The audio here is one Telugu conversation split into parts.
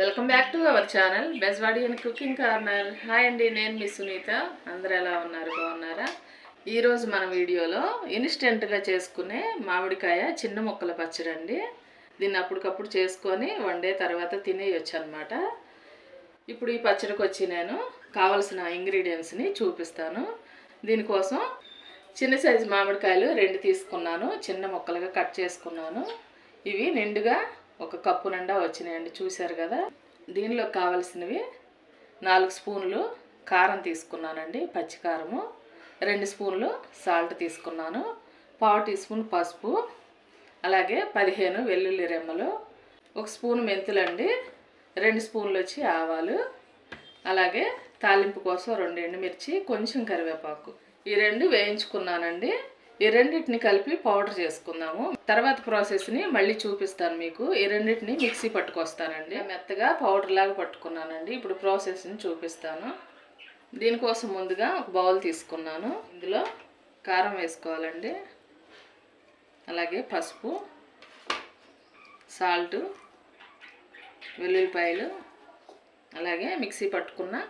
Welcome back to our channel బెస్వాడి and cooking corner. Hi అండి నేను మీ సునీత. అందరూ ఎలా ఉన్నారు? బాగున్నారా? ఈరోజు మన వీడియోలో ఇన్స్టెంట్గా చేసుకునే మామిడికాయ చిన్న ముక్కల పచ్చడి అండి దీన్ని అప్పటికప్పుడు చేసుకొని వన్ డే తర్వాత తినేయొచ్చు అనమాట ఇప్పుడు ఈ పచ్చడికి వచ్చి నేను కావలసిన ఇంగ్రీడియంట్స్ని చూపిస్తాను. దీనికోసం చిన్న సైజు మామిడికాయలు రెండు తీసుకున్నాను. చిన్న ముక్కలుగా కట్ చేసుకున్నాను. ఇవి నిండుగా ఒక కప్పు నిండా వచ్చినాయండి చూశారు కదా? దీనిలో కావలసినవి నాలుగు స్పూన్లు కారం తీసుకున్నానండి పచ్చికారము రెండు స్పూన్లు సాల్ట్ తీసుకున్నాను పావు టీ స్పూన్ పసుపు అలాగే పదిహేను వెల్లుల్లి రెమ్మలు ఒక స్పూన్ మెంతులండి రెండు స్పూన్లు వచ్చి ఆవాలు అలాగే తాలింపు కోసం రెండు ఎండుమిర్చి కొంచెం కరివేపాకు. ఈ రెండు వేయించుకున్నానండి. ఈ రెండింటిని కలిపి పౌడర్ చేసుకుందాము. తర్వాత ప్రాసెస్ని మళ్ళీ చూపిస్తాను మీకు. ఈ రెండింటిని మిక్సీ పట్టుకొస్తానండి. మెత్తగా పౌడర్ లాగా పట్టుకున్నానండి. ఇప్పుడు ప్రాసెస్ని చూపిస్తాను. దీనికోసం ముందుగా ఒక బౌల్ తీసుకున్నాను. ఇందులో కారం వేసుకోవాలండి. అలాగే పసుపు సాల్టు వెల్లుల్లిపాయలు అలాగే మిక్సీ పట్టుకున్న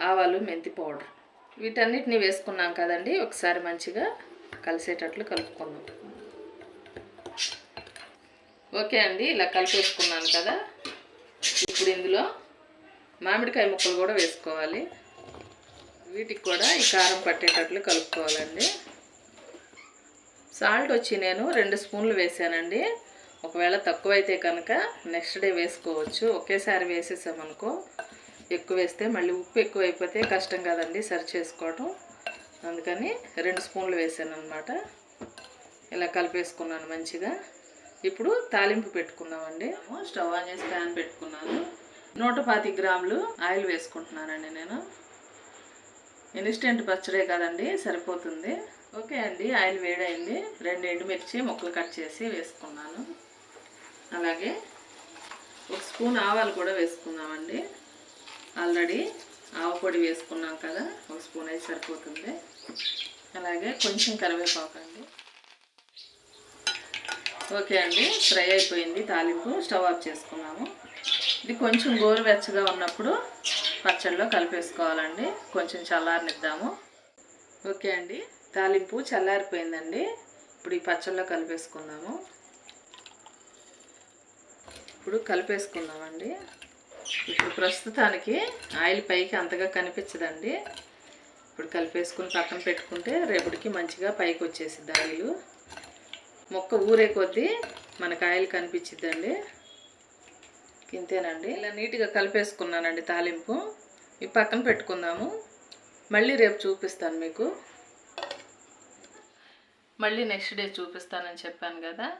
ఆవాలు మెంతి పౌడర్ వీటన్నిటిని వేసుకున్నాం కదండి. ఒకసారి మంచిగా కలిసేటట్లు కలుపుకుందాం. ఓకే అండి ఇలా కలిపేసుకున్నాను కదా. ఇప్పుడు ఇందులో మామిడికాయ ముక్కలు కూడా వేసుకోవాలి. వీటికి కూడా ఈ కారం పట్టేటట్లు కలుపుకోవాలండి. సాల్ట్ వచ్చి నేను రెండు స్పూన్లు వేసానండి. ఒకవేళ తక్కువైతే కనుక నెక్స్ట్ డే వేసుకోవచ్చు. ఒకేసారి వేసేసామనుకో ఎక్కువ వేస్తే మళ్ళీ ఉప్పు ఎక్కువ అయిపోతే కష్టం కదండి సరి చేసుకోవటం. అందుకని రెండు స్పూన్లు వేసాను అనమాట ఇలా కలిపేసుకున్నాను మంచిగా. ఇప్పుడు తాలింపు పెట్టుకున్నామండి స్టవ్ ఆన్ చేసి ప్యాన్ పెట్టుకున్నాను. నూట పాతి గ్రాములు ఆయిల్ వేసుకుంటున్నానండి నేను. ఇన్స్టెంట్ పచ్చడే కదండి సరిపోతుంది. ఓకే అండి ఆయిల్ వేడైంది. రెండు ఎండుమిర్చి ముక్కలు కట్ చేసి వేసుకున్నాను. అలాగే ఒక స్పూన్ ఆవాలు కూడా వేసుకున్నామండి ఆల్రెడీ ఆవ పొడి వేసుకున్నాం కదా ఒక స్పూన్ అయితే సరిపోతుంది. అలాగే కొంచెం కరివేపాకు అండి. ఓకే అండి ఫ్రై అయిపోయింది తాలింపు స్టవ్ ఆఫ్ చేసుకున్నాము. ఇది కొంచెం గోరువెచ్చగా ఉన్నప్పుడు పచ్చడిలో కలిపేసుకోవాలండి కొంచెం చల్లారనిద్దాము. ఓకే అండి తాలింపు చల్లారిపోయిందండి ఇప్పుడు ఈ పచ్చడిలో కలిపేసుకుందాము. ఇప్పుడు కలిపేసుకుందామండి. ఇప్పుడు ప్రస్తుతానికి ఆయిల్ పైకి అంతగా కనిపించదండి. ఇప్పుడు కలిపేసుకుని పక్కన పెట్టుకుంటే రేపటికి మంచిగా పైకి వచ్చేసిద్ది ఆయిల్. మొక్క ఊరే కొద్దీ మనకు ఆయిల్ కనిపించిద్దండి. ఇంతేనండి. ఇలా నీట్గా కలిపేసుకున్నానండి తాలింపు. ఈ పక్కన పెట్టుకుందాము. మళ్ళీ రేపు చూపిస్తాను మీకు. మళ్ళీ నెక్స్ట్ డే చూపిస్తానని చెప్పాను కదా.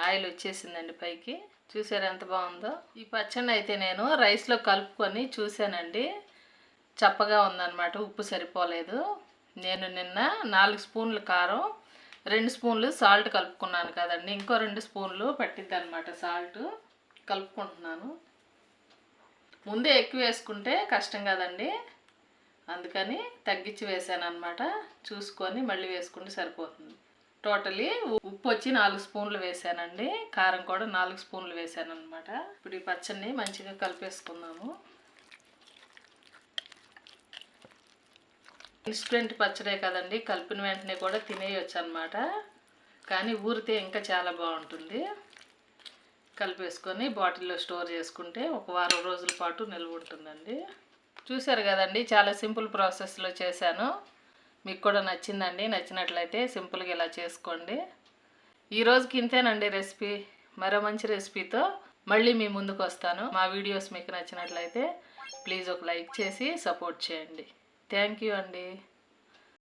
ఆయిల్ వచ్చేసిందండి పైకి. చూసారు ఎంత బాగుందో? ఈ పచ్చడి అయితే నేను రైస్లో కలుపుకొని చూశానండి. చప్పగా ఉందన్నమాట ఉప్పు సరిపోలేదు. నేను నిన్న నాలుగు స్పూన్లు కారం రెండు స్పూన్లు సాల్ట్ కలుపుకున్నాను కదండి. ఇంకో రెండు స్పూన్లు పట్టిద్ది అనమాట సాల్ట్ కలుపుకుంటున్నాను. ముందే ఎక్కువ వేసుకుంటే కష్టం కదండి. అందుకని తగ్గించి వేసాను అనమాట చూసుకొని మళ్ళీ వేసుకుంటే సరిపోతుంది. టోటలీ ఉప్పు వచ్చి నాలుగు స్పూన్లు వేసానండి. కారం కూడా నాలుగు స్పూన్లు వేసాను అనమాట ఇప్పుడు ఈ పచ్చడిని మంచిగా కలిపేసుకుందాము. ఇన్స్టెంట్ పచ్చడే కదండి కలిపిన వెంటనే కూడా తినేయచ్చు అనమాట కానీ ఊరితే ఇంకా చాలా బాగుంటుంది. కలిపేసుకొని బాటిల్లో స్టోర్ చేసుకుంటే ఒక వారం రోజుల పాటు నిల్వ ఉంటుందండి. చూశారు కదండి చాలా సింపుల్ ప్రాసెస్లో చేశాను. మీకు కూడా నచ్చిందండి. నచ్చినట్లయితే సింపుల్గా ఇలా చేసుకోండి. ఈ రోజుకి ఇంతేనండి రెసిపీ. మరో మంచి రెసిపీతో మళ్ళీ మీ ముందుకు వస్తాను. మా వీడియోస్ మీకు నచ్చినట్లయితే ప్లీజ్ ఒక లైక్ చేసి సపోర్ట్ చేయండి. థ్యాంక్ యూ అండి.